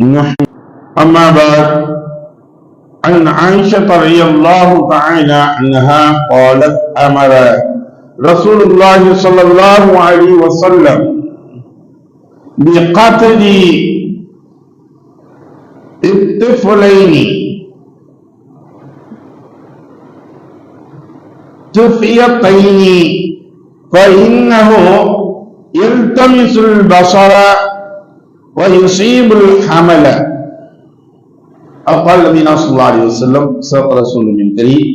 نحن أما بعد عن عائشة رضي الله تعالى عنها قالت أمر رسول الله صلى الله عليه وسلم بقتل الطفلين. طفيتين. فإنه يلتمس البصر ويصيب الحمل أو قال النبي صلى الله عليه وسلم سبق رسول من كريم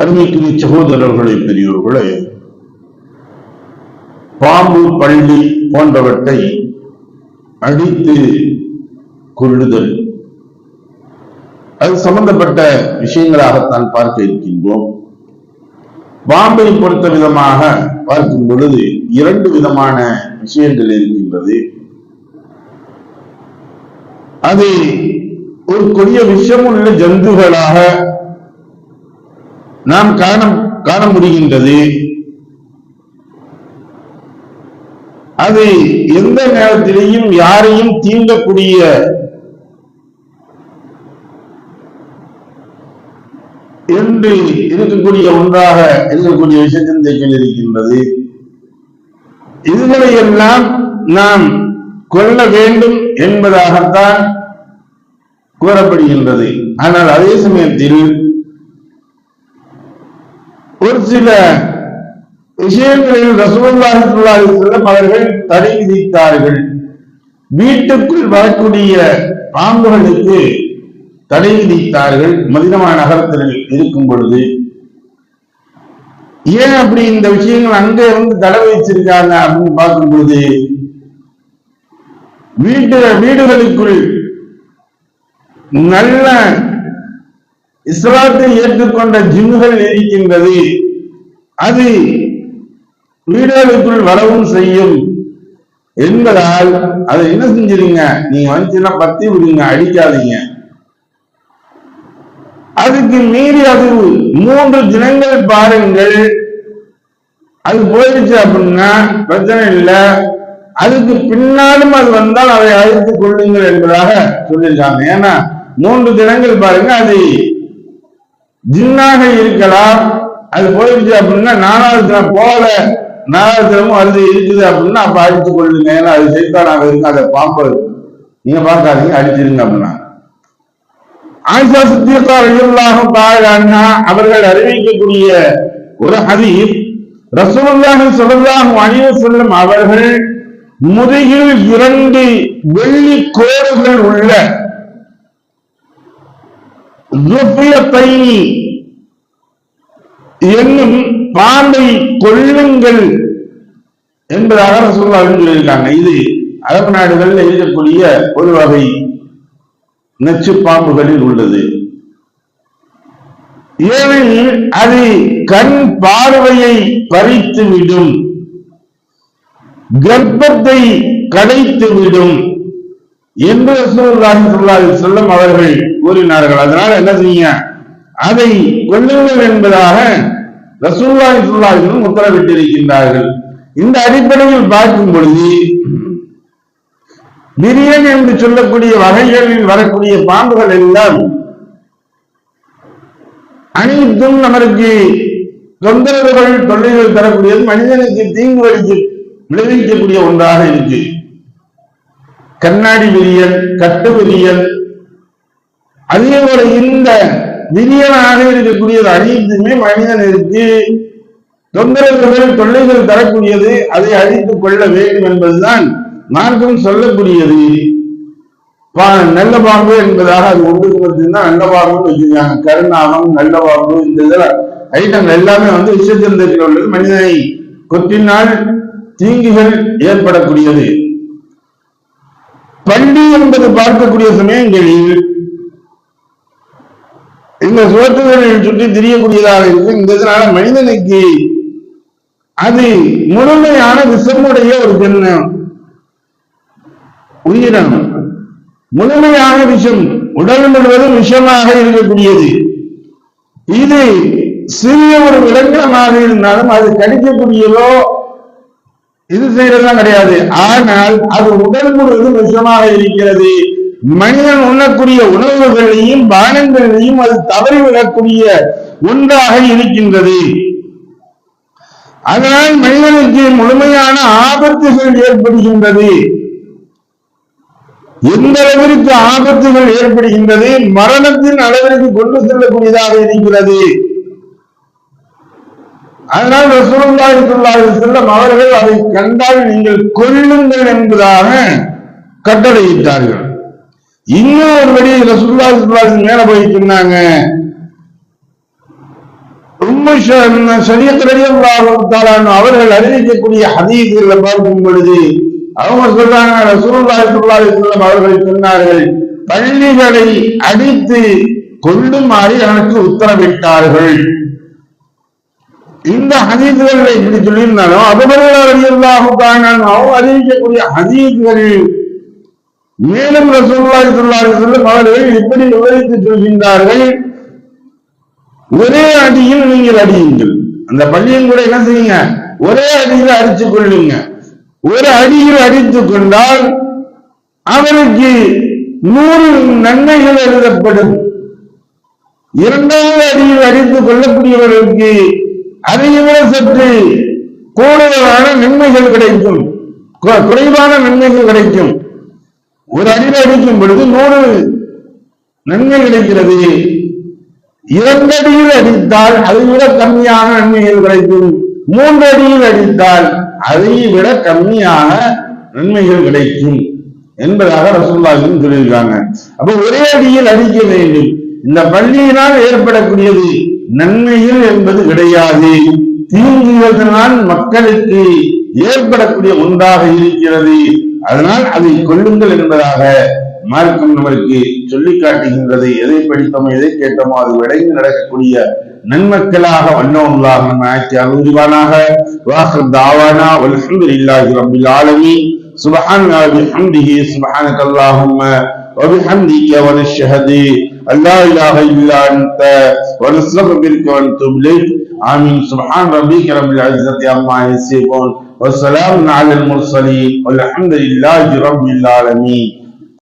அருமைக்குரிய சகோதரர்களே பெரியோர்களே பாம்பு பள்ளி போன்றவற்றை அடித்து கொள்ளுதல் அது சம்பந்தப்பட்ட விஷயங்களாகத்தான் பார்க்க இருக்கின்றோம் பாம்பை பொறுத்த விதமாக பார்க்கும் பொழுது இரண்டு விதமான விஷயங்கள் இருக்கின்றது அது ஒரு கொடிய விஷயம் உள்ள ஜந்துகளாக நாம் காண காண முடிகின்றது. அது எந்த நேரத்திலேயும் யாரையும் தீண்டக்கூடிய என்று இருக்கக்கூடிய ஒன்றாக இருக்கக்கூடிய விஷயத்தில் இருக்கின்றது இதுகளை எல்லாம் நாம் கொள்ள வேண்டும் என்பதாகத்தான் கூறப்படுகின்றது. ஆனால் அதே சமயத்தில் ஒரு சில விஷயங்களில் ரசூலுல்லாஹி ஸல்லல்லாஹு அவர்கள் தடை விதித்தார்கள். வீட்டுக்குள் வரக்கூடிய பாம்புகளுக்கு தடை விதித்தார்கள். மதினமா நகரத்தில் இருக்கும் பொழுது. ஏன் அப்படி இந்த விஷயங்கள் அங்க இருந்து தடை வச்சிருக்காங்க அப்படின்னு பார்க்கும் பொழுது வீட்டு வீடுகளுக்குள் நல்ல இஸ்லாத்தை ஏற்றுக்கொண்ட ஜிம்முகள் இருக்கின்றது. அது வீடுகளுக்குள் வரவும் செய்யும் என்பதால் அதை என்ன செஞ்சிருங்க? நீங்க வந்துச்சுன்னா பத்தி விடுங்க அடிக்காதீங்க. அதுக்கு மீறி அது மூன்று தினங்கள் பாருங்கள். அது போயிடுச்சு அப்படின்னா பிரச்சனை இல்லை. அதுக்கு பின்னாலும் அது வந்தால் அதை அழைத்துக் கொள்ளுங்கள் என்பதாக சொல்லியிருக்காங்க. ஏன்னா மூன்று தினங்கள் பாருங்க அது ஜின்னாக இருக்கலாம் அது போயிடுச்சு அப்படின்னா நாலாவது தினம் போல நாலாவது தினமும் அது இருக்குது அப்படின்னா அப்ப அடித்துக் கொள்ளுங்க. ஏன்னா அது செய்தானாக இருக்கும் அதை பாம்பு. நீங்க பார்க்காதீங்க அடிச்சிருங்க அப்படின்னா. ஆயிஷா சித்தியக்கா ரலியல்லாஹு தஆலா அவர்கள் அறிவிக்கக்கூடிய ஒரு ஹதீப் ரசூல்லாக சொல்லலாம் அலைஹி சொல்லும் அவர்கள் முதுகில் இரண்டு வெள்ளி கோடுகள் உள்ள என்னும் பாம்பை கொள்ளுங்கள் என்பதாக ரசூலுல்லாஹி சொல்லியிருக்காங்க. இது அரபு நாடுகளில் இருக்கக்கூடிய ஒரு வகை நச்சு பாம்புகளில் உள்ளது. ஏனெனில் அது கண் பார்வையை பறித்து விடும் கர்ப்பத்தை கடைத்து விடும் என்று ரசூலுல்லாஹி ஸல்லல்லாஹு அவர்கள் கூறினார்கள். அதனால என்ன செய்ய? அதை கொள்ளுங்கள் என்பதாக ரசூலுல்லாஹி ஸல்லல்லாஹு உத்தரவிட்டிருக்கின்றார்கள். இந்த அடிப்படையில் பார்க்கும் பொழுது விரியன் என்று சொல்லக்கூடிய வகைகளில் வரக்கூடிய பாம்புகள் எல்லாம் அனைத்தும் நமக்கு தொந்தரவுகள் தொல்லைகள் தரக்கூடியது. மனிதனுக்கு தீங்கு வலிக்கு விளைவிக்கக்கூடிய ஒன்றாக இருக்கு. கண்ணாடி விரியல் கட்டு விரியல். அதே போல இந்த விரியனாக இருக்கக்கூடியது அனைத்துமே மனிதனிற்கு தொந்தரவுகள் தொல்லைகள் தரக்கூடியது அதை அழித்துக் கொள்ள வேண்டும் என்பதுதான் மார்க்கம் சொல்லக்கூடியது. நல்ல பாம்பு என்பதாக அது ஒன்றுக்கு மட்டும்தான் நல்ல பாம்புன்னு வச்சிருக்காங்க கருணாகம் நல்ல பாம்பு இந்த இதெல்லாம் ஐட்டம் எல்லாமே வந்து விஷச்சந்தத்தில் உள்ளது. மனிதனை கொத்தினால் தீங்குகள் ஏற்படக்கூடியது. பள்ளி என்பது பார்க்கக்கூடிய சமயங்களில் இந்த சுவற்றுகளில் சுற்றி திரியக்கூடியதாக இருக்கு இந்த இதனால மனிதனுக்கு அது முழுமையான விஷமுடைய ஒரு ஜென்மம் உயிரினம் முழுமையான விஷம் உடல் முழுவதும் விஷமாக இருக்கக்கூடியது. இது சிறிய ஒரு விலங்கினமாக இருந்தாலும் அது கடிக்கக்கூடியதோ இது செய்யறதுலாம் கிடையாது. ஆனால் அது உடல் முழுவதும் விஷமாக இருக்கிறது. மனிதன் உண்ணக்கூடிய உணவுகளையும் பானங்களையும் அது தவறிவிடக்கூடிய ஒன்றாக இருக்கின்றது. அதனால் மனிதனுக்கு முழுமையான ஆபத்துகள் ஏற்படுகின்றது. எந்த அளவிற்கு ஆபத்துகள் ஏற்படுகின்றது? மரணத்தின் அளவிற்கு கொண்டு செல்லக்கூடியதாக இருக்கிறது. அதனால் ரசூலுல்லாஹி ஸல்லல்லாஹு அலைஹி வஸல்லம் அவர்கள் அதை கண்டால் நீங்கள் கொல்லுங்கள் என்பதாக கட்டளையிட்டார்கள். இன்னும் ஒரு படி ரசூலுல்லாஹி ஸல்லல்லாஹு அலைஹி மேல போய் சொன்னாங்க. அவர்கள் அறிவிக்கக்கூடிய ஹதீஸ்களை பார்க்கும் பொழுது அவங்க சொல்றாங்க ரசூலுல்லாஹி ஸல்லல்லாஹு அலைஹி அவர்கள் சொன்னார்கள் பள்ளிகளை அடித்து கொள்ளுமாறு எனக்கு உத்தரவிட்டார்கள். இந்த ஹதீஸ்களை இப்படி சொல்லியிருந்தாலும் அபுபக்கர் அவங்க அறிவிக்கக்கூடிய ஹதீஸ்கள் மேலும் ரசூலுல்லாஹி ஸல்லல்லாஹு அலைஹி அவர்கள் இப்படி விவரித்து சொல்கின்றார்கள். ஒரே அடியில் நீங்கள் அடியுங்கள். அந்த பள்ளியும் கூட என்ன செய்யுங்க? ஒரே அடியில் அடித்துக் கொள்ளுங்க. ஒரு அடியில் அடித்துக் கொண்டால் அவருக்கு நூறு நன்மைகள் எழுதப்படும். இரண்டாவது அடியில் அடித்துக் கொள்ளக்கூடியவர்களுக்கு அதை விட சற்று கூடுதலான நன்மைகள் கிடைக்கும். குறைவான நன்மைகள் கிடைக்கும். ஒரு அடியில் அடிக்கும் பொழுது நூறு நன்மை கிடைக்கிறது. இரண்டு அடியில் அடித்தால் அதை விட கம்மியான நன்மைகள் கிடைக்கும். மூன்று அடியில் அடித்தால் அதை விட கம்மியான நன்மைகள் கிடைக்கும் என்பதாக ரசூல்லாவின் சொல்லியிருக்காங்க. அப்ப ஒரே அடியில் அடிக்க வேண்டும். இந்த பள்ளியினால் ஏற்படக்கூடியது நன்மைகள் என்பது கிடையாது. தீங்குவதனால் மக்களுக்கு ஏற்படக்கூடிய ஒன்றாக இருக்கிறது. அதனால் அதை கொள்ளுங்கள் என்பதாக மார்க்கம் நம்மளுக்கு சொல்லி காட்டுகின்றது. எதை படித்தோமோ எதை கேட்டோமோ அது விளைந்து நடக்கக்கூடிய நன்மக்களாக வல்லவங்களாக நம்ம ஆக்கி அனுபவிவானாக வாசல் தாவானா வல்சுந்தர் இல்லாஹி ரபில் ஆலமி சுபஹான் அபி ஹம்திஹி சுபஹானக் அல்லாஹும்ம வபி ஹம்திக வனஷ்ஹதி لا إله إلا أنت. ونستغفرك ونتوب إليك. آمين. سبحان ربك رب العزة عما يصفون. وسلام على المرسلين. والحمد لله رب العالمين.